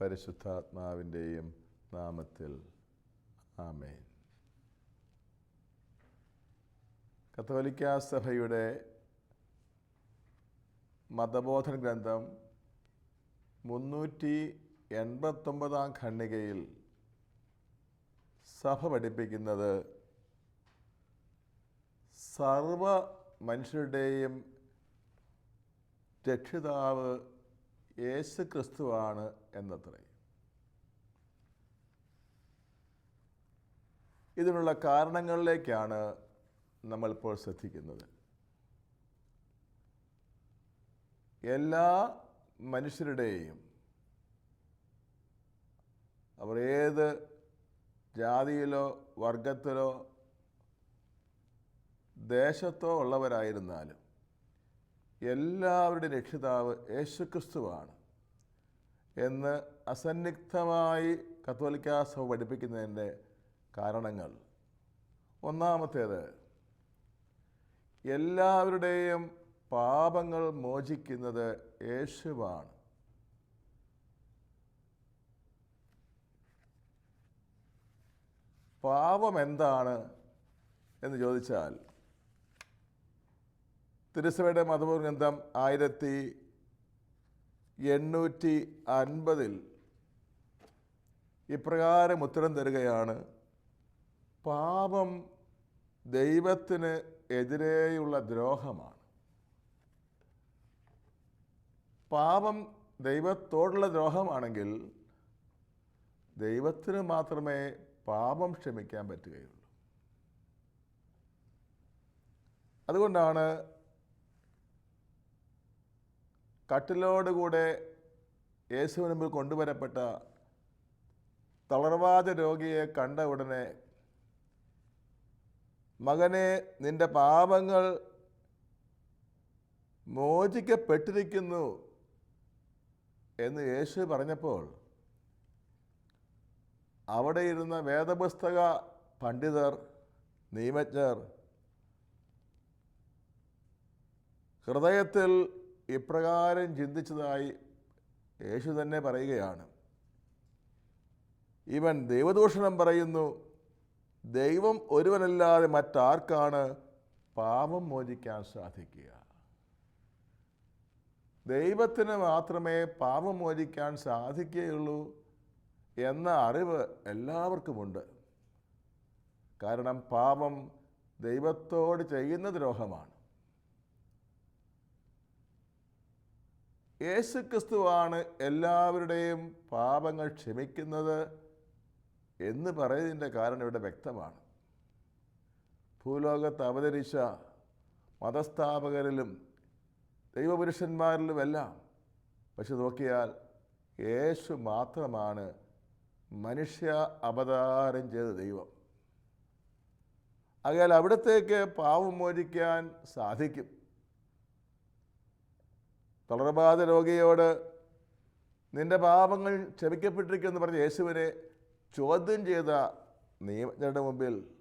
പരിശുദ്ധാത്മാവിന്റെയും നാമത്തിൽ ആമേൻ. കത്തോലിക്ക സഭയുടെ മതബോധന ഗ്രന്ഥം മുന്നൂറ്റി എൺപത്തൊമ്പതാം ഖണ്ണികയിൽ സഭ പഠിപ്പിക്കുന്നത് സർവ മനുഷ്യരുടെയും രക്ഷിതാവ് യേശു ക്രിസ്തുവാണ് എന്നത്രേ. ഇതിനുള്ള കാരണങ്ങളിലേക്കാണ് നമ്മളിപ്പോൾ ശ്രദ്ധിക്കുന്നത്. എല്ലാ മനുഷ്യരുടെയും അവർ ഏത് ജാതിയിലോ വർഗത്തിലോ ദേശത്തോ ഉള്ളവരായിരുന്നാലും എല്ലാവരുടെ രക്ഷിതാവ് യേശുക്രിസ്തുവാണ്. എന്ന് അസന്നിഗ്ധമായി കത്തോലിക്ക സഭ പഠിപ്പിക്കുന്നതിന്റെ കാരണങ്ങൾ. ഒന്നാമത്തേത് എല്ലാവരുടെയും പാപങ്ങൾ മോചിക്കുന്നത് യേശുവാണ്. പാപം എന്താണ് എന്ന് ചോദിച്ചാൽ തിരുസഭയുടെ മതഗ്രന്ഥം ആയിരത്തി എണ്ണൂറ്റി അൻപതിൽ ഇപ്രകാരം ഉത്തരം തരികയാണ്. പാപം ദൈവത്തിന് എതിരെയുള്ള ദ്രോഹമാണ്. പാപം ദൈവത്തോടുള്ള ദ്രോഹമാണെങ്കിൽ ദൈവത്തിന് മാത്രമേ പാപം ക്ഷമിക്കാൻ പറ്റുകയുള്ളൂ. അതുകൊണ്ടാണ് കട്ടിലോടുകൂടെ യേശുവിന് മുമ്പിൽ കൊണ്ടുവരപ്പെട്ട തളർവാദ രോഗിയെ കണ്ട ഉടനെ മകനെ നിന്റെ പാപങ്ങൾ മോചിക്കപ്പെട്ടിരിക്കുന്നു എന്ന് യേശു പറഞ്ഞപ്പോൾ അവിടെ ഇരുന്ന വേദപുസ്തക പണ്ഡിതർ നിയമജ്ഞർ ഹൃദയത്തിൽ ഇപ്രകാരം ചിന്തിച്ചതായി യേശു തന്നെ പറയുകയാണ്. ഇവൻ ദൈവദൂഷണം പറയുന്നു ദൈവം ഒരുവനല്ലാതെ മറ്റാർക്കാണ് പാപം മോചിക്കാൻ സാധിക്കുക. ദൈവത്തിന് മാത്രമേ പാപം മോചിക്കാൻ സാധിക്കുകയുള്ളൂ എന്ന അറിവ് എല്ലാവർക്കുമുണ്ട്. കാരണം പാപം ദൈവത്തോട് ചെയ്യുന്ന ദ്രോഹമാണ്. യേശു ക്രിസ്തുവാണ് എല്ലാവരുടെയും പാപങ്ങൾ ക്ഷമിക്കുന്നത് എന്ന് പറയുന്നതിന്റെ കാരണം ഇവിടെ വ്യക്തമാണ്. ഭൂലോകത്ത് അവതരിച്ച മതസ്ഥാപകരിലും ദൈവപുരുഷന്മാരിലുമെല്ലാം. പക്ഷെ നോക്കിയാൽ യേശു മാത്രമാണ് മനുഷ്യ അവതാരം ചെയ്ത ദൈവം. ആകയാൽ അവിടത്തേക്ക് പാവം മോചിക്കാൻ സാധിക്കും. തളർബാധ രോഗിയോട് നിന്റെ പാപങ്ങൾ ക്ഷമിക്കപ്പെട്ടിരിക്കുമെന്ന് പറഞ്ഞ യേശുവിനെ ചോദ്യം ചെയ്ത നിയമജ്ഞരുടെ മുമ്പിൽ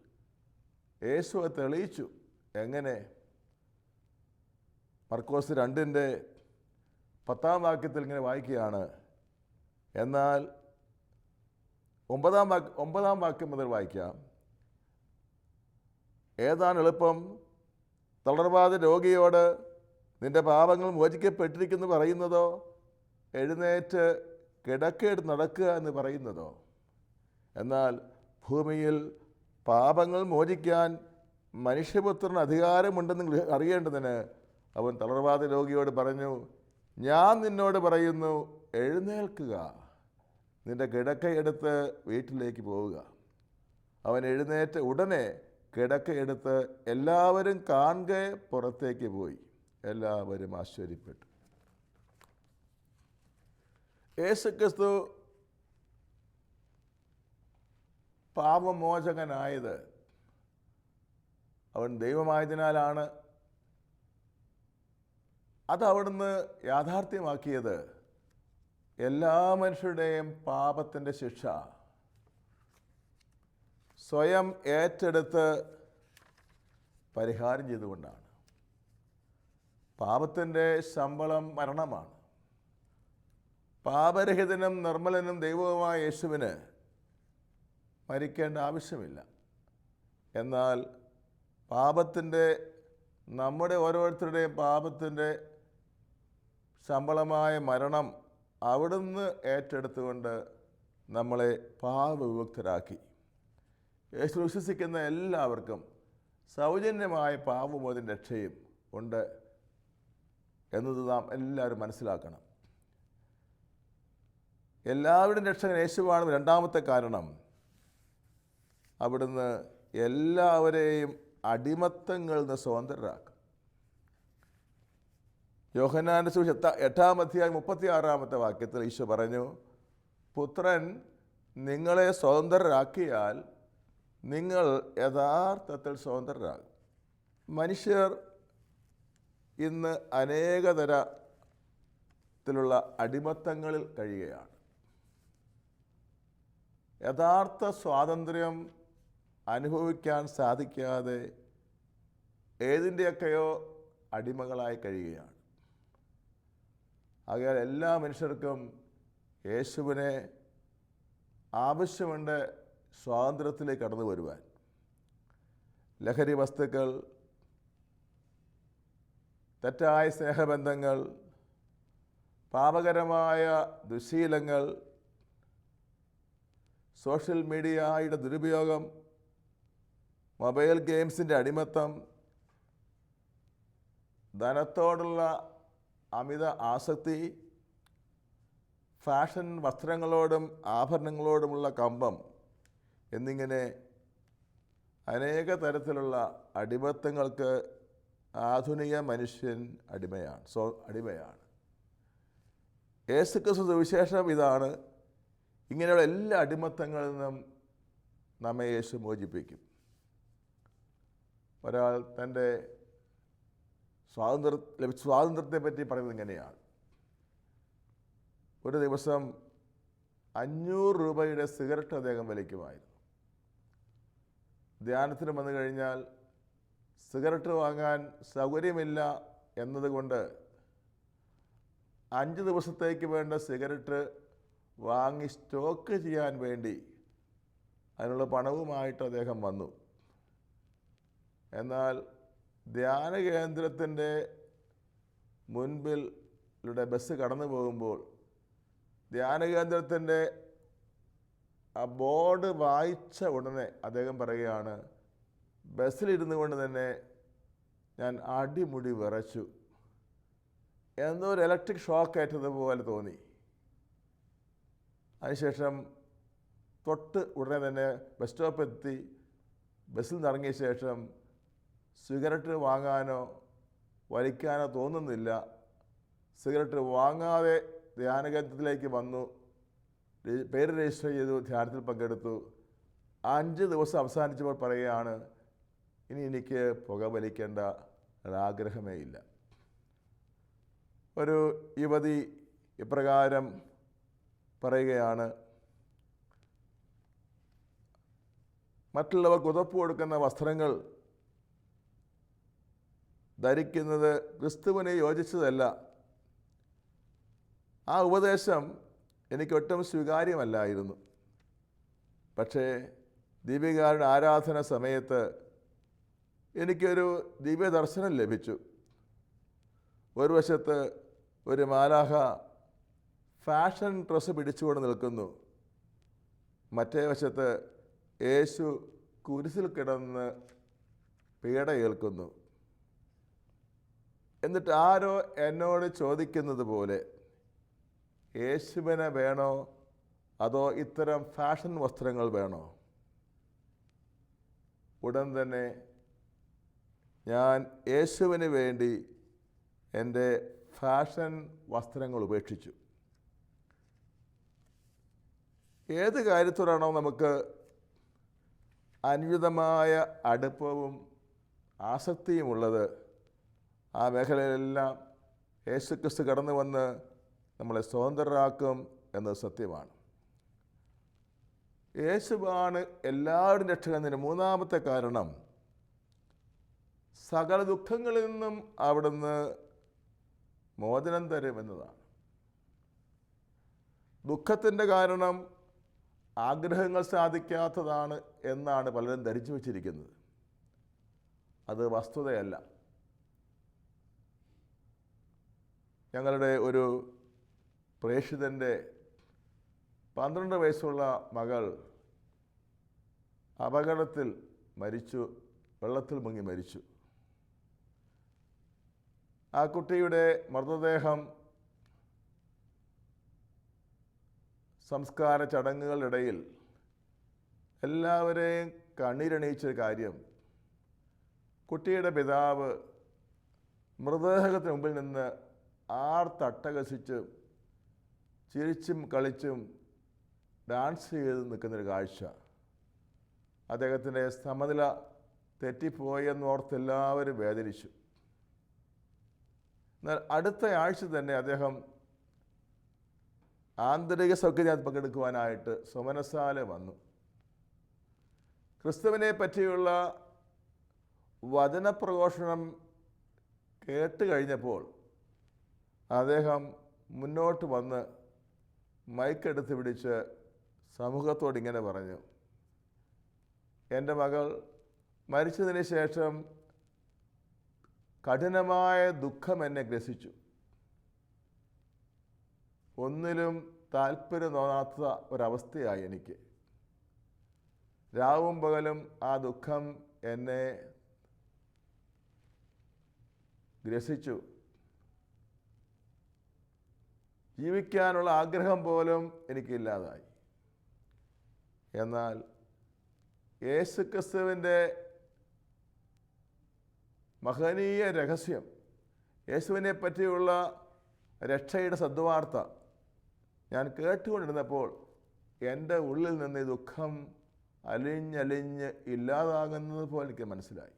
യേശു തെളിയിച്ചു. എങ്ങനെ? മർക്കോസ് രണ്ടിന്റെ പത്താം വാക്യത്തിൽ ഇങ്ങനെ വായിക്കുകയാണ്. എന്നാൽ ഒമ്പതാം വാക്യ ഒമ്പതാം വാക്യം മുതൽ വായിക്കാം. ഏതാണ് എളുപ്പം? തളർവാദ രോഗിയോട് നിന്റെ പാപങ്ങൾ മോചിക്കപ്പെട്ടിരിക്കുന്നു പറയുന്നതോ? എഴുന്നേറ്റ് കിടക്കേട് നടക്കുക എന്ന് പറയുന്നതോ? എന്നാൽ ഭൂമിയിൽ പാപങ്ങൾ മോചിക്കാൻ മനുഷ്യപുത്രന് അധികാരമുണ്ടെന്ന് അറിയേണ്ടതിന് അവൻ തളർവാദ രോഗിയോട് പറഞ്ഞു ഞാൻ നിന്നോട് പറയുന്നു എഴുന്നേൽക്കുക. നിന്റെ കിടക്കയെടുത്ത് വീട്ടിലേക്ക് പോവുക. അവൻ എഴുന്നേറ്റ് ഉടനെ കിടക്കയെടുത്ത് എല്ലാവരും കാണുക പുറത്തേക്ക് പോയി. എല്ലാവരും ആശ്ചര്യപ്പെട്ടു. യേശുക്രിസ്തു പാപമോചകനായത് അവൻ ദൈവമായതിനാലാണ്. അത് അവിടുന്ന് യാഥാർത്ഥ്യമാക്കിയത് എല്ലാ മനുഷ്യരുടെയും പാപത്തിന്റെ ശിക്ഷ. സ്വയം ഏറ്റെടുത്ത് പരിഹാരം ചെയ്തുകൊണ്ടാണ്. പാപത്തിന്റെ ശമ്പളം മരണമാണ്. പാപരഹിതനും നിർമ്മലനും ദൈവവുമായ യേശുവിന് മരിക്കേണ്ട ആവശ്യമില്ല. എന്നാൽ പാപത്തിന്റെ നമ്മുടെ ഓരോരുത്തരുടെയും പാപത്തിന്റെ ശമ്പളമായ മരണം അവിടുന്ന് ഏറ്റെടുത്തുകൊണ്ട് നമ്മളെ പാപവിമുക്തരാക്കി. യേശു വിശ്വസിക്കുന്ന എല്ലാവർക്കും സൗജന്യമായ പാപമോചന രക്ഷയും ഉണ്ട്. എന്നത് നാം എല്ലാവരും മനസ്സിലാക്കണം. എല്ലാവരുടെയും രക്ഷകൻ യേശുവാണ്. രണ്ടാമത്തെ കാരണം അവിടുന്ന് എല്ലാവരെയും അടിമത്തങ്ങളിൽ നിന്ന് സ്വതന്ത്രരാക്കും. യോഹനാന്റെ സുവിശേഷം എട്ടാ- എട്ടാം അധ്യായം മുപ്പത്തി ആറാമത്തെ വാക്യത്തിൽ ഈശോ പറഞ്ഞു പുത്രൻ നിങ്ങളെ സ്വതന്ത്രരാക്കിയാൽ നിങ്ങൾ യഥാർത്ഥത്തിൽ സ്വതന്ത്രരാകും. മനുഷ്യർ ഇന്ന് അനേകതരത്തിലുള്ള അടിമത്തങ്ങളിൽ കഴിയുകയാണ്. യഥാർത്ഥ സ്വാതന്ത്ര്യം അനുഭവിക്കാൻ സാധിക്കാതെ ഏതിന്റെയൊക്കെയോ അടിമകളായി കഴിയുകയാണ്. ആകയാൽ എല്ലാ മനുഷ്യർക്കും യേശുവിനെ ആവശ്യമുണ്ട് സ്വാതന്ത്ര്യത്തിലേക്ക് കടന്നു വരുവാൻ ലഹരി വസ്തുക്കൾ തെറ്റായ സ്നേഹബന്ധങ്ങൾ പാപകരമായ ദുശീലങ്ങൾ സോഷ്യൽ മീഡിയയുടെ ദുരുപയോഗം മൊബൈൽ ഗെയിംസിന്റെ അടിമത്തം ധനത്തോടുള്ള അമിത ആസക്തി ഫാഷൻ വസ്ത്രങ്ങളോടും ആഭരണങ്ങളോടുമുള്ള കമ്പം എന്നിങ്ങനെ അനേക തരത്തിലുള്ള അടിമത്തങ്ങൾക്ക് ആധുനിക മനുഷ്യൻ അടിമയാണ്. സോ അടിമയാണ്. യേശുക്രിസ്തു സുവിശേഷം ഇതാണ്. ഇങ്ങനെയുള്ള എല്ലാ അടിമത്തങ്ങളിൽ നിന്നും നമ്മെ യേശു മോചിപ്പിക്കും. ഒരാൾ തന്റെ സ്വാതന്ത്ര്യ ലഭിച്ച സ്വാതന്ത്ര്യത്തെ പറ്റി പറയുന്നത് ഇങ്ങനെയാണ്. ഒരു ദിവസം അഞ്ഞൂറ് രൂപയുടെ സിഗരറ്റ് അദ്ദേഹം വലിക്കുമായിരുന്നു ധ്യാനത്തിന് വന്നു കഴിഞ്ഞാൽ സിഗരറ്റ് വാങ്ങാൻ സൗകര്യമില്ല എന്നതുകൊണ്ട് അഞ്ച് ദിവസത്തേക്ക് വേണ്ട സിഗരറ്റ് വാങ്ങി സ്റ്റോക്ക് ചെയ്യാൻ വേണ്ടി അതിനുള്ള പണവുമായിട്ട് അദ്ദേഹം വന്നു. എന്നാൽ ധ്യാന കേന്ദ്രത്തിന്റെ മുൻപിൽ ബസ് കടന്നു പോകുമ്പോൾ ധ്യാന കേന്ദ്രത്തിന്റെ ആ ബോർഡ് വായിച്ച ഉടനെ അദ്ദേഹം പറയുകയാണ് ബസ്സിലിരുന്നു കൊണ്ട് തന്നെ ഞാൻ അടിമുടി വിറച്ചു. എന്തോ ഒരു ഇലക്ട്രിക് ഷോക്ക് ഏറ്റതുപോലെ തോന്നി. അതിനുശേഷം തൊട്ട് ഉടനെ തന്നെ ബസ് സ്റ്റോപ്പ് എത്തി. ബസ്സിൽ നിന്ന് ഇറങ്ങിയ ശേഷം സിഗരറ്റ് വാങ്ങാനോ വലിക്കാനോ തോന്നുന്നില്ല. സിഗരറ്റ് വാങ്ങാതെ ധ്യാനകേന്ദ്രത്തിലേക്ക് വന്നു. പേര് രജിസ്റ്റർ ചെയ്തു ധ്യാനത്തിൽ പങ്കെടുത്തു. അഞ്ച് ദിവസം അവസാനിച്ചപ്പോൾ പറയുകയാണ് ഇനി എനിക്ക് പുക വലിക്കേണ്ട ഒരാഗ്രഹമേ ഇല്ല. ഒരു യുവതി ഇപ്രകാരം പറയുകയാണ് മറ്റുള്ളവർക്ക് ഉതപ്പ് കൊടുക്കുന്ന വസ്ത്രങ്ങൾ ധരിക്കുന്നത് ക്രിസ്തുവിനെ യോജിച്ചതല്ല. ആ ഉപദേശം എനിക്ക് ഒട്ടും സ്വീകാര്യമല്ലായിരുന്നു. പക്ഷേ ദീപികാരുടെ ആരാധന സമയത്ത് എനിക്കൊരു ദിവ്യദർശനം ലഭിച്ചു. ഒരു വശത്ത് ഒരു മാലാഹ ഫാഷൻ ഡ്രസ്സ് പിടിച്ചുകൊണ്ട് നിൽക്കുന്നു. മറ്റേ വശത്ത് യേശു കുരിശിൽ കിടന്ന് പീഡ ഏൽക്കുന്നു. എന്നിട്ട് ആരോ എന്നോട് ചോദിക്കുന്നത് പോലെ യേശുവിനെ വേണോ? അതോ ഇത്തരം ഫാഷൻ വസ്ത്രങ്ങൾ വേണോ? ഉടൻ തന്നെ ഞാൻ യേശുവിന് വേണ്ടി എന്റെ ഫാഷൻ വസ്ത്രങ്ങൾ ഉപേക്ഷിച്ചു. ഏത് കാര്യത്തോടാണോ നമുക്ക് അനുചിതമായ അടുപ്പവും ആസക്തിയുമുള്ളത് ആ മേഖലയിലെല്ലാം യേശുക്രിസ്തു കടന്നു വന്ന് നമ്മളെ സ്വതന്ത്രരാക്കും എന്നത് സത്യമാണ്. യേശുവാണ് എല്ലാവരും രക്ഷകുന്നതിന് മൂന്നാമത്തെ കാരണം സകല ദുഃഖങ്ങളിൽ നിന്നും അവിടുന്ന് മോചനം തരും എന്നതാണ്. ദുഃഖത്തിന്റെ കാരണം ആഗ്രഹങ്ങൾ സാധിക്കാത്തതാണ് എന്നാണ് പലരും ധരിച്ചു വച്ചിരിക്കുന്നത്. അത് വസ്തുതയല്ല. ഞങ്ങളുടെ ഒരു പ്രേക്ഷിതന്റെ പന്ത്രണ്ട് വയസ്സുള്ള മകൾ അപകടത്തിൽ മരിച്ചു വെള്ളത്തിൽ മുങ്ങി മരിച്ചു. ആ കുട്ടിയുടെ മൃതദേഹം സംസ്കാര ചടങ്ങുകളിടയിൽ എല്ലാവരെയും കണ്ണീരണിയിച്ചൊരു കാര്യം. കുട്ടിയുടെ പിതാവ് മൃതദേഹത്തിന് മുമ്പിൽ നിന്ന് ആർത്തട്ടകസിച്ച് ചിരിച്ചും കളിച്ചും ഡാൻസ് ചെയ്ത് നിൽക്കുന്നൊരു കാഴ്ച. അദ്ദേഹത്തിന്റെ സമനില തെറ്റിപ്പോയെന്നോർത്ത് എല്ലാവരും വേദനിച്ചു. എന്നാൽ അടുത്ത ആഴ്ച തന്നെ അദ്ദേഹം ആന്തരിക സൗകര്യം പങ്കെടുക്കുവാനായിട്ട് സുമനസാല വന്നു. ക്രിസ്തുവിനെ പറ്റിയുള്ള വചനപ്രഘോഷണം കേട്ട് കഴിഞ്ഞപ്പോൾ അദ്ദേഹം മുന്നോട്ട് വന്ന് മൈക്കെടുത്ത് പിടിച്ച് സമൂഹത്തോട് ഇങ്ങനെ പറഞ്ഞു. എന്റെ മകൾ മരിച്ചതിന് ശേഷം കഠിനമായ ദുഃഖം എന്നെ ഗ്രസിച്ചു. ഒന്നിലും താല്പര്യം തോന്നാത്ത ഒരവസ്ഥയായി എനിക്ക്. രാവും പകലും ആ ദുഃഖം എന്നെ ഗ്രസിച്ചു. ജീവിക്കാനുള്ള ആഗ്രഹം പോലും എനിക്കില്ലാതായി എന്നാൽ യേശു ക്രിസ്തുവിന്റെ മഹനീയ രഹസ്യം. യേശുവിനെ പറ്റിയുള്ള രക്ഷയുടെ സദ്വാർത്ത ഞാൻ കേട്ടുകൊണ്ടിരുന്നപ്പോൾ എന്റെ ഉള്ളിൽ നിന്ന് ഈ ദുഃഖം അലിഞ്ഞലിഞ്ഞ് ഇല്ലാതാകുന്നത് പോലെ എനിക്ക് മനസ്സിലായി.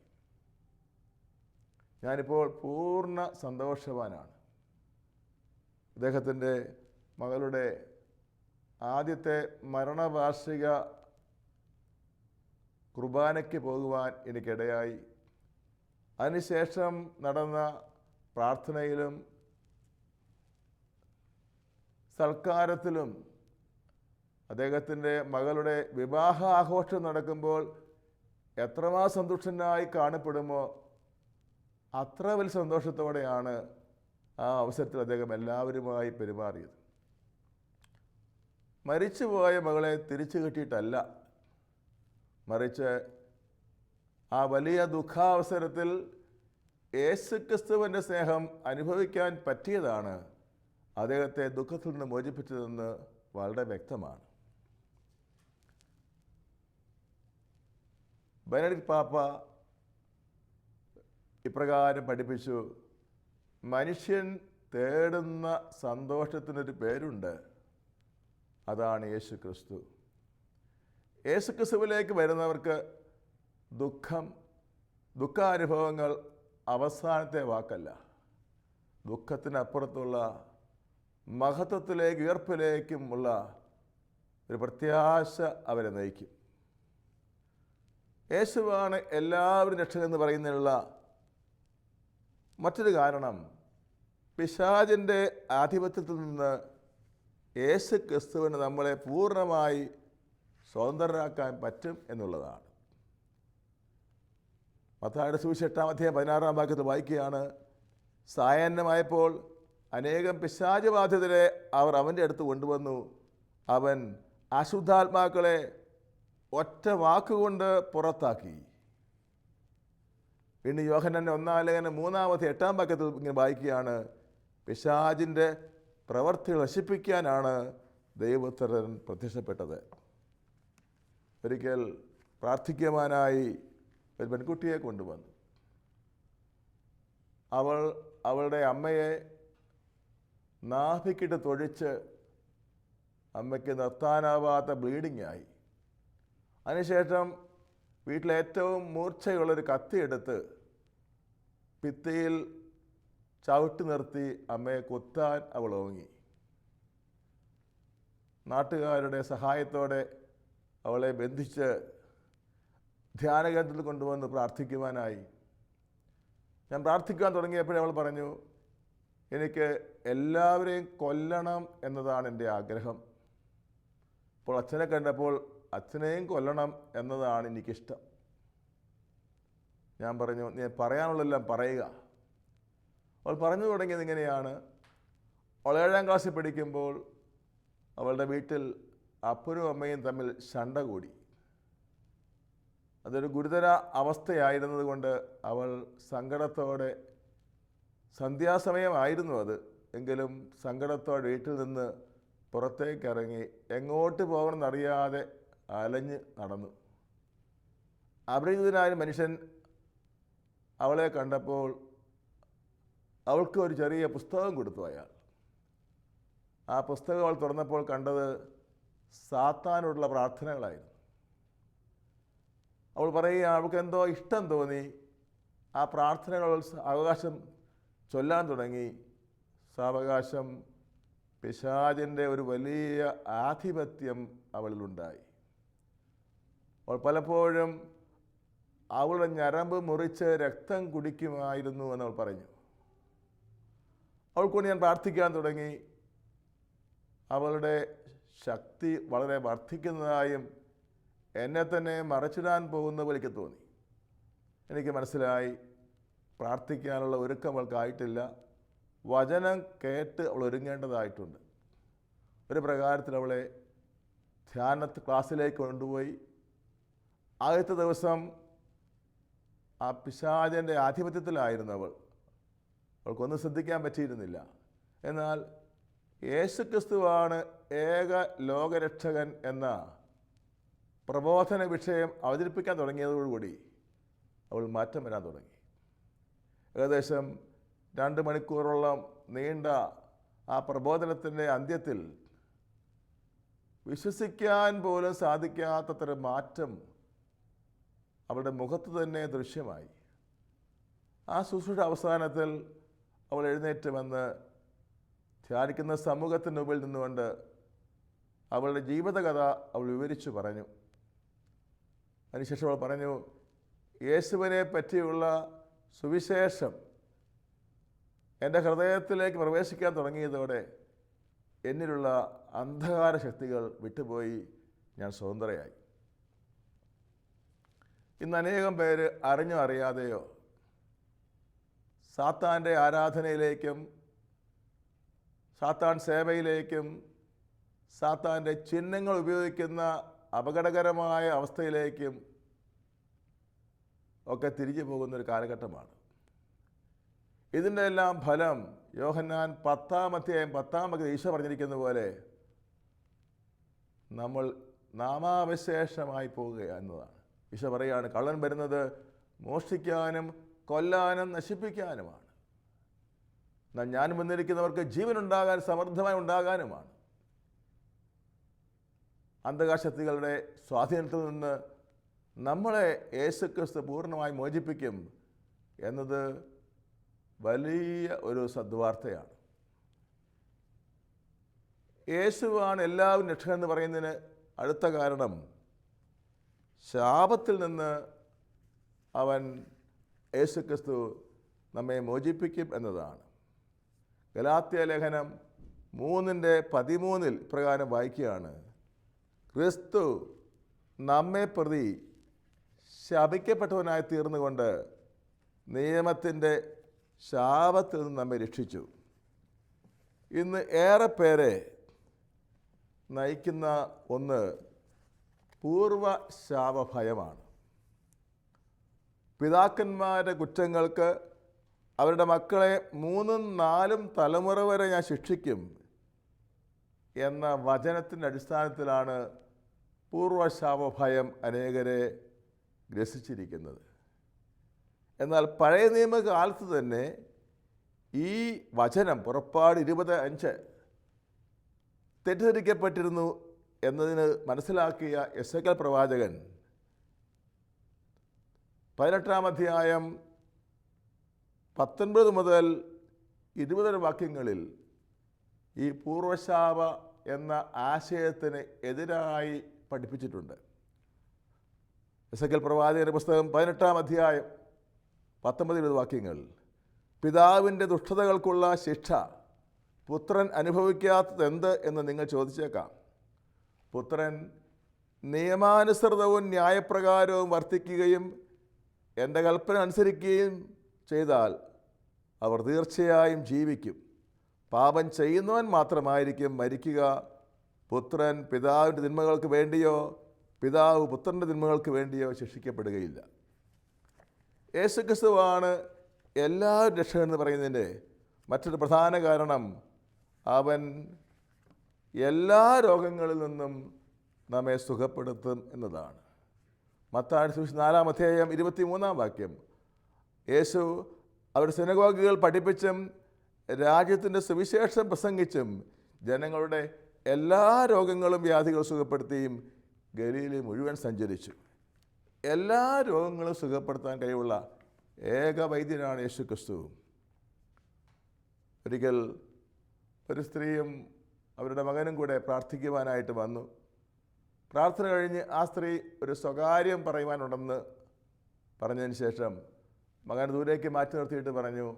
ഞാനിപ്പോൾ പൂർണ സന്തോഷവാനാണ്. അദ്ദേഹത്തിന്റെ മകളുടെ ആദ്യത്തെ മരണവാർഷിക കുർബാനയ്ക്ക് പോകുവാൻ എനിക്കിടയായി. അതിനുശേഷം നടന്ന പ്രാർത്ഥനയിലും സൽക്കാരത്തിലും അദ്ദേഹത്തിന്റെ മകളുടെ വിവാഹ ആഘോഷം നടക്കുമ്പോൾ എത്രമാ സന്തുഷ്ടനായി കാണപ്പെടുമോ അത്ര വലിയ സന്തോഷത്തോടെയാണ് ആ അവസരത്തിൽ അദ്ദേഹം എല്ലാവരുമായി പെരുമാറിയത്. മരിച്ചുപോയ മകളെ തിരിച്ചു കിട്ടിയിട്ടല്ല. മറിച്ച് ആ വലിയ ദുഃഖാവസരത്തിൽ യേശുക്രിസ്തുവിന്റെ സ്നേഹം അനുഭവിക്കാൻ പറ്റിയതാണ് അദ്ദേഹത്തെ ദുഃഖത്തിൽ നിന്ന് മോചിപ്പിച്ചതെന്ന് വളരെ വ്യക്തമാണ്. ബെനഡിക് പാപ്പ ഇപ്രകാരം പഠിപ്പിച്ചു മനുഷ്യൻ തേടുന്ന സന്തോഷത്തിനൊരു പേരുണ്ട് അതാണ് യേശു ക്രിസ്തു യേശു ക്രിസ്തുവിലേക്ക് വരുന്നവർക്ക് ദുഃഖം ദുഃഖാനുഭവങ്ങൾ അവസാനത്തെ വാക്കല്ല. ദുഃഖത്തിനപ്പുറത്തുള്ള മഹത്വത്തിലേക്ക് ഉയർപ്പിലേക്കുമുള്ള ഒരു പ്രത്യാശ അവരെ നയിക്കും. യേശുവാണ് എല്ലാവരും രക്ഷകൻ പറയുന്നതിനുള്ള മറ്റൊരു കാരണം പിശാചിന്റെ ആധിപത്യത്തിൽ നിന്ന് യേശു ക്രിസ്തുവിന് നമ്മളെ പൂർണമായി സ്വതന്ത്രരാക്കാൻ പറ്റും എന്നുള്ളതാണ്. മത്തായുടെ സുവിശേഷം എട്ടാം അധ്യായം പതിനാറാം വാക്യത്തിൽ വായിക്കുകയാണ് സായാഹ്നമായപ്പോൾ അനേകം പിശാചബാധിതരെ അവർ അവന്റെ അടുത്ത് കൊണ്ടുവന്നു. അവൻ അശുദ്ധാത്മാക്കളെ ഒറ്റ വാക്കുകൊണ്ട് പുറത്താക്കി. പിന്നെ യോഹനന്റെ ഒന്നാം ലേഖനം മൂന്നാമത്തെ എട്ടാം വാക്യത്തിൽ ഇങ്ങനെ വായിക്കുകയാണ് പിശാജിന്റെ പ്രവർത്തി നശിപ്പിക്കാനാണ് ദൈവത്തരൻ പ്രത്യക്ഷപ്പെട്ടത്. ഒരിക്കൽ പ്രാർത്ഥിക്കുവാനായി ഒരു പെൺകുട്ടിയെ കൊണ്ടുവന്നു. അവൾ അവളുടെ അമ്മയെ നാഭിക്കിട്ട് തൊഴിച്ച് അമ്മയ്ക്ക് നിർത്താനാവാത്ത ബ്ലീഡിംഗ് ആയി അതിനുശേഷം വീട്ടിലെ ഏറ്റവും മൂർച്ചയുള്ളൊരു കത്തിയെടുത്ത് ഭിത്തിയിൽ ചവിട്ടി നിർത്തി അമ്മയെ കൊത്താൻ അവൾ ഓങ്ങി നാട്ടുകാരുടെ സഹായത്തോടെ അവളെ ബന്ധിച്ച് ധ്യാനകേന്ദ്രത്തിൽ കൊണ്ടുവന്ന് പ്രാർത്ഥിക്കുവാനായി. ഞാൻ പ്രാർത്ഥിക്കാൻ തുടങ്ങിയപ്പോഴേ അവൾ പറഞ്ഞു എനിക്ക് എല്ലാവരെയും കൊല്ലണം എന്നതാണ് എന്റെ ആഗ്രഹം. അപ്പോൾ അച്ഛനെ കണ്ടപ്പോൾ അച്ഛനെയും കൊല്ലണം എന്നതാണ് എനിക്കിഷ്ടം. ഞാൻ പറഞ്ഞു ഞാൻ പറയാനുള്ളതെല്ലാം പറയുക. അവൾ പറഞ്ഞു തുടങ്ങിയത് ഇങ്ങനെയാണ്. അവൾ ഏഴാം ക്ലാസ്സിൽ പഠിക്കുമ്പോൾ അവളുടെ വീട്ടിൽ അപ്പനും അമ്മയും തമ്മിൽ ശണ്ട കൂടി. അതൊരു ഗുരുതര അവസ്ഥയായിരുന്നതുകൊണ്ട് അവൾ സങ്കടത്തോടെ സന്ധ്യാസമയമായിരുന്നു അത്. എങ്കിലും സങ്കടത്തോടെ വീട്ടിൽ നിന്ന് പുറത്തേക്ക് ഇറങ്ങി എങ്ങോട്ട് പോകണമെന്നറിയാതെ അലഞ്ഞ് നടന്നു. അപരിചിതനായ മനുഷ്യൻ അവളെ കണ്ടപ്പോൾ അവൾക്ക് ഒരു ചെറിയ പുസ്തകം കൊടുത്തു അയാൾ. ആ പുസ്തകം അവൾ തുറന്നപ്പോൾ കണ്ടത് സാത്താനോടുള്ള പ്രാർത്ഥനകളായിരുന്നു. അവൾ പറയുക അവൾക്ക് എന്തോ ഇഷ്ടം തോന്നി. ആ പ്രാർത്ഥനകൾ അവകാശം ചൊല്ലാൻ തുടങ്ങി. സാവകാശം പിശാചിന്റെ ഒരു വലിയ ആധിപത്യം അവളിലുണ്ടായി. അവൾ പലപ്പോഴും അവളുടെ ഞരമ്പ് മുറിച്ച് രക്തം കുടിക്കുമായിരുന്നു എന്ന് അവൾ പറഞ്ഞു. അവൾക്കൊണ്ട് ഞാൻ പ്രാർത്ഥിക്കാൻ തുടങ്ങി. അവളുടെ ശക്തി വളരെ വർദ്ധിക്കുന്നതായും എന്നെ തന്നെ മറച്ചിടാൻ പോകുന്ന പോലെയൊക്കെ തോന്നി. എനിക്ക് മനസ്സിലായി പ്രാർത്ഥിക്കാനുള്ള ഒരുക്കം അവൾക്കായിട്ടില്ല. വചനം കേട്ട് അവൾ ഒരുങ്ങേണ്ടതായിട്ടുണ്ട്. ഒരു പ്രകാരത്തിൽ അവളെ ധ്യാന ക്ലാസ്സിലേക്ക് കൊണ്ടുപോയി. ആദ്യത്തെ ദിവസം ആ പിശാചന്റെ ആധിപത്യത്തിലായിരുന്നു അവൾ. അവൾക്കൊന്നും ശ്രദ്ധിക്കാൻ പറ്റിയിരുന്നില്ല. എന്നാൽ യേശുക്രിസ്തുവാണ് ഏക ലോകരക്ഷകൻ എന്ന പ്രബോധന വിഷയം അവതരിപ്പിക്കാൻ തുടങ്ങിയതോടുകൂടി അവൾ മാറ്റം വരാൻ തുടങ്ങി. ഏകദേശം രണ്ട് മണിക്കൂറോളം നീണ്ട ആ പ്രബോധനത്തിന്റെ അന്ത്യത്തിൽ വിശ്വസിക്കാൻ പോലും സാധിക്കാത്തത്ര മാറ്റം അവളുടെ മുഖത്ത് തന്നെ ദൃശ്യമായി. ആ ശുശ്രൂഷ അവസാനത്തിൽ അവൾ എഴുന്നേറ്റ് വന്ന് ധ്യാനിക്കുന്ന സമൂഹത്തിന് നിന്നുകൊണ്ട് അവളുടെ ജീവിതകഥ അവൾ വിവരിച്ചു പറഞ്ഞു. അതിനുശേഷം അവൾ പറഞ്ഞു യേശുവിനെ പറ്റിയുള്ള സുവിശേഷം എന്റെ ഹൃദയത്തിലേക്ക് പ്രവേശിക്കാൻ തുടങ്ങിയതോടെ എന്നിലുള്ള അന്ധകാര ശക്തികൾ വിട്ടുപോയി ഞാൻ സ്വതന്ത്രയായി. ഇന്ന് അനേകം പേര് അറിഞ്ഞോ അറിയാതെയോ സാത്താന്റെ ആരാധനയിലേക്കും സാത്താൻ സേവയിലേക്കും സാത്താന്റെ ചിഹ്നങ്ങൾ ഉപയോഗിക്കുന്ന അപകടകരമായ അവസ്ഥയിലേക്കും ഒക്കെ തിരിച്ചു പോകുന്ന ഒരു കാലഘട്ടമാണ്. ഇതിന്റെ എല്ലാം ഫലം യോഹന്നാൻ പത്താം അധ്യായം പത്താം പകുതി ഈശോ പറഞ്ഞിരിക്കുന്ന പോലെ നമ്മൾ നാമാവശേഷമായി പോവുക എന്നതാണ്. ഈശോ പറയുകയാണ് കള്ളൻ വരുന്നത് മോഷ്ടിക്കാനും കൊല്ലാനും നശിപ്പിക്കാനുമാണ്. എന്നാൽ ഞാൻ വന്നിരിക്കുന്നവർക്ക് ജീവനുണ്ടാകാൻ സമൃദ്ധമായി ഉണ്ടാകാനുമാണ്. അന്ധകാശക്തികളുടെ സ്വാധീനത്തിൽ നിന്ന് നമ്മളെ യേശുക്രിസ്തു പൂർണമായി മോചിപ്പിക്കും എന്നത് വലിയ ഒരു സദ്വാർത്തയാണ്. യേശുവാണ് എല്ലാവരും രക്ഷകൻ എന്ന് പറയുന്നതിന് അടുത്ത കാരണം ശാപത്തിൽ നിന്ന് അവൻ യേശുക്രിസ്തു നമ്മെ മോചിപ്പിക്കും എന്നതാണ്. ഗലാത്യ ലേഖനം മൂന്നിന്റെ പതിമൂന്നിൽ ഇപ്രകാരം വായിക്കുകയാണ്. ക്രിസ്തു നമ്മെ പ്രതി ശപിക്കപ്പെട്ടവനായി തീർന്നുകൊണ്ട് നിയമത്തിന്റെ ശാപത്തിൽ നിന്ന് നമ്മെ രക്ഷിച്ചു. ഇന്ന് ഏറെ പേരെ നയിക്കുന്ന ഒന്ന് പൂർവ ശാപഭയമാണ് പിതാക്കന്മാരുടെ കുറ്റങ്ങൾക്ക് അവരുടെ മക്കളെ മൂന്നും നാലും തലമുറ വരെ ഞാൻ ശിക്ഷിക്കും. എന്ന വചനത്തിന്റെ അടിസ്ഥാനത്തിലാണ് പൂർവശാപഭയം അനേകരെ ഗ്രസിച്ചിരിക്കുന്നത്. എന്നാൽ പഴയ നിയമകാലത്ത് തന്നെ ഈ വചനം പുറപ്പാട് ഇരുപത് അഞ്ച് തെറ്റിദ്ധരിക്കപ്പെട്ടിരുന്നു എന്നതിന് മനസ്സിലാക്കിയ എസ് എൽ പ്രവാചകൻ പതിനെട്ടാം അധ്യായം പത്തൊൻപത് മുതൽ ഇരുപതര വാക്യങ്ങളിൽ ഈ പൂർവശാപ എന്ന ആശയത്തിന് എതിരായി പഠിപ്പിച്ചിട്ടുണ്ട്. എസ് പ്രവാചകന്റെ പുസ്തകം പതിനെട്ടാം അധ്യായം പത്തൊമ്പത് ഇരുപത് വാക്യങ്ങൾ. പിതാവിന്റെ ദുഷ്ടതകൾക്കുള്ള ശിക്ഷ പുത്രൻ അനുഭവിക്കാത്തത് എന്ത് എന്ന് നിങ്ങൾ ചോദിച്ചേക്കാം. പുത്രൻ നിയമാനുസൃതവും ന്യായപ്രകാരവും വർത്തിക്കുകയും എന്റെ കൽപ്പന അനുസരിക്കുകയും ചെയ്താൽ അവർ തീർച്ചയായും ജീവിക്കും. പാപം ചെയ്യുന്നവൻ മാത്രമായിരിക്കും മരിക്കുക. പുത്രൻ പിതാവിന്റെ തിന്മകൾക്ക് വേണ്ടിയോ പിതാവ് പുത്രന്റെ തിന്മകൾക്ക് വേണ്ടിയോ ശിക്ഷിക്കപ്പെടുകയില്ല. യേശുക്രിസ്തുവാണ് എല്ലാ രക്ഷകനെന്ന് പറയുന്നതിന്റെ മറ്റൊരു പ്രധാന കാരണം അവൻ എല്ലാ രോഗങ്ങളിൽ നിന്നും നമ്മെ സുഖപ്പെടുത്തും എന്നതാണ്. മത്താഴ് സുവിശേഷം നാലാം അധ്യായം ഇരുപത്തി മൂന്നാം വാക്യം. യേശു അവരുടെ സിനഗോഗുകൾ പഠിപ്പിച്ചും രാജ്യത്തിന്റെ സുവിശേഷം പ്രസംഗിച്ചും ജനങ്ങളുടെ എല്ലാ രോഗങ്ങളും വ്യാധികൾ സുഖപ്പെടുത്തിയും ഗലീലി മുഴുവൻ സഞ്ചരിച്ചു. എല്ലാ രോഗങ്ങളും സുഖപ്പെടുത്താൻ കഴിവുള്ള ഏക വൈദ്യനാണ് യേശു ക്രിസ്തു. ഒരിക്കൽ ഒരു സ്ത്രീയും അവരുടെ മകനും കൂടെ പ്രാർത്ഥിക്കുവാനായിട്ട് വന്നു. പ്രാർത്ഥന കഴിഞ്ഞ് ആ സ്ത്രീ ഒരു സ്വകാര്യം പറയുവാനുണ്ടെന്ന് പറഞ്ഞതിന് ശേഷം മകൻ ദൂരേക്ക് മാറ്റി നിർത്തിയിട്ട് പറഞ്ഞു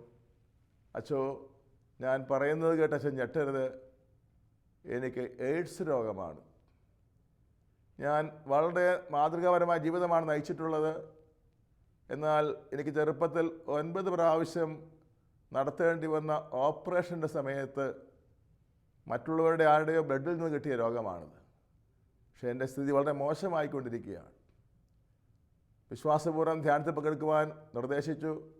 അച്ചോ ഞാൻ പറയുന്നത് കേട്ട അച്ഛൻ ഞെട്ടരുത്. എനിക്ക് എയ്ഡ്സ് രോഗമാണ്. ഞാൻ വളരെ മാതൃകാപരമായ ജീവിതമാണ് നയിച്ചിട്ടുള്ളത്. എന്നാൽ എനിക്ക് ചെറുപ്പത്തിൽ ഒൻപത് പ്രാവശ്യം നടത്തേണ്ടി വന്ന ഓപ്പറേഷന്റെ സമയത്ത് മറ്റുള്ളവരുടെ ആരുടെയോ ബ്ലഡിൽ നിന്ന് കിട്ടിയ രോഗമാണിത്. പക്ഷേ എന്റെ സ്ഥിതി വളരെ മോശമായിക്കൊണ്ടിരിക്കുകയാണ്. വിശ്വാസപൂർവം ധ്യാനത്തിൽ പങ്കെടുക്കുവാൻ നിർദ്ദേശിച്ചു.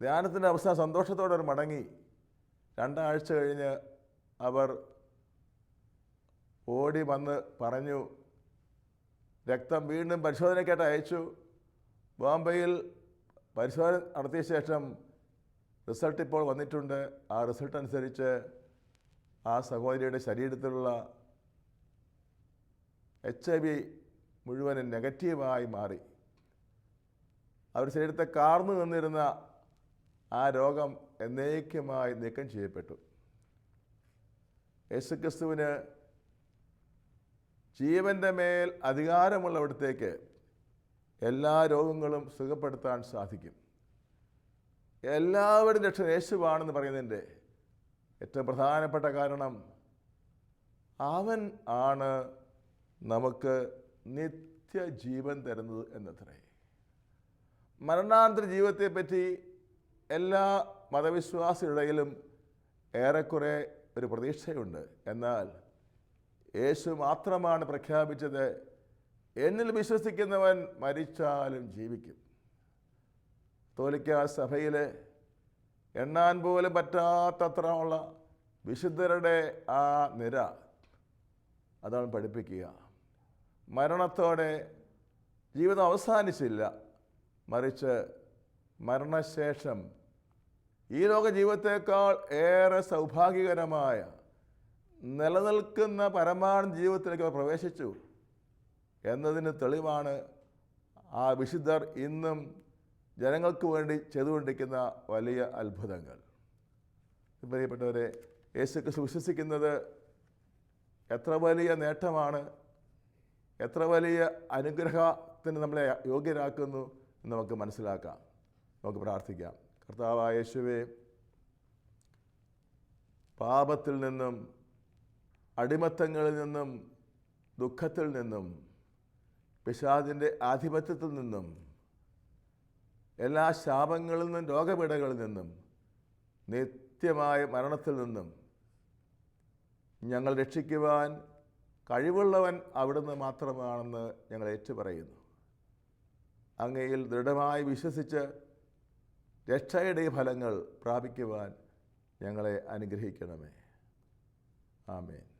ധ്യാനത്തിന്റെ അവസ്ഥ സന്തോഷത്തോടെ മടങ്ങി. രണ്ടാഴ്ച കഴിഞ്ഞ് അവർ ഓടി വന്ന് പറഞ്ഞു രക്തം വീണ്ടും പരിശോധനയ്ക്കായിട്ട് അയച്ചു. ബോംബെയിൽ പരിശോധന നടത്തിയ ശേഷം റിസൾട്ട് ഇപ്പോൾ വന്നിട്ടുണ്ട്. ആ റിസൾട്ട് അനുസരിച്ച് ആ സഹോദരിയുടെ ശരീരത്തിലുള്ള എച്ച് ഐ വി മുഴുവനും നെഗറ്റീവായി മാറി. അവർ ശരീരത്തെ കാർന്നു നിന്നിരുന്ന ആ രോഗം എന്നേക്കുമായി നീക്കം ചെയ്യപ്പെട്ടു. യേശുക്രിസ്തുവിന് ജീവന്റെ മേൽ അധികാരമുള്ളവിടത്തേക്ക് എല്ലാ രോഗങ്ങളും സുഖപ്പെടുത്താൻ സാധിക്കും. എല്ലാവരും രക്ഷ യേശുവാണെന്ന് പറയുന്നതിന്റെ ഏറ്റവും പ്രധാനപ്പെട്ട കാരണം അവൻ ആണ് നമുക്ക് നിത്യജീവൻ തരുന്നത് എന്നത്രേ. മരണാന്തര ജീവിതത്തെപ്പറ്റി എല്ലാ മതവിശ്വാസികളിടയിലും ഏറെക്കുറെ ഒരു പ്രതീക്ഷയുണ്ട്. എന്നാൽ യേശു മാത്രമാണ് പ്രഖ്യാപിച്ചത് എന്നിൽ വിശ്വസിക്കുന്നവൻ മരിച്ചാലും ജീവിക്കും. തോലിക്ക സഭയിൽ എണ്ണാൻ പോലും പറ്റാത്തത്രമുള്ള വിശുദ്ധരുടെ ആ നിര അതാണ് പഠിപ്പിക്കുക. മരണത്തോടെ ജീവിതം അവസാനിച്ചില്ല. മറിച്ച് മരണശേഷം ഈ ലോക ജീവിതത്തേക്കാൾ ഏറെ സൗഭാഗ്യകരമായ നിലനിൽക്കുന്ന പരമാനന്ദ ജീവിതത്തിലേക്ക് അവർ പ്രവേശിച്ചു എന്നതിന് തെളിവാണ് ആ വിശുദ്ധർ ഇന്നും ജനങ്ങൾക്ക് വേണ്ടി ചെയ്തുകൊണ്ടിരിക്കുന്ന വലിയ അത്ഭുതങ്ങൾ. പ്രിയപ്പെട്ടവരെ യേശുക്രിസ്തു വിശ്വസിക്കുന്നത് എത്ര വലിയ നേട്ടമാണ് എത്ര വലിയ അനുഗ്രഹത്തിന് നമ്മളെ യോഗ്യരാക്കുന്നു എന്ന് നമുക്ക് മനസ്സിലാക്കാം. നമുക്ക് പ്രാർത്ഥിക്കാം. കർത്താവായ യേശുവേ പാപത്തിൽ നിന്നും അടിമത്തങ്ങളിൽ നിന്നും ദുഃഖത്തിൽ നിന്നും പിശാദിന്റെ ആധിപത്യത്തിൽ നിന്നും എല്ലാ ശാപങ്ങളിൽ നിന്നും രോഗപീഠകളിൽ നിന്നും നിത്യമായ മരണത്തിൽ നിന്നും ഞങ്ങൾ രക്ഷിക്കുവാൻ കഴിവുള്ളവൻ അവിടുന്ന് മാത്രമാണെന്ന് ഞങ്ങൾ ഏറ്റുപറയുന്നു. അങ്ങയിൽ ദൃഢമായി വിശ്വസിച്ച് രക്ഷയുടെ ഫലങ്ങൾ പ്രാപിക്കുവാൻ ഞങ്ങളെ അനുഗ്രഹിക്കണമേ. ആമേൻ.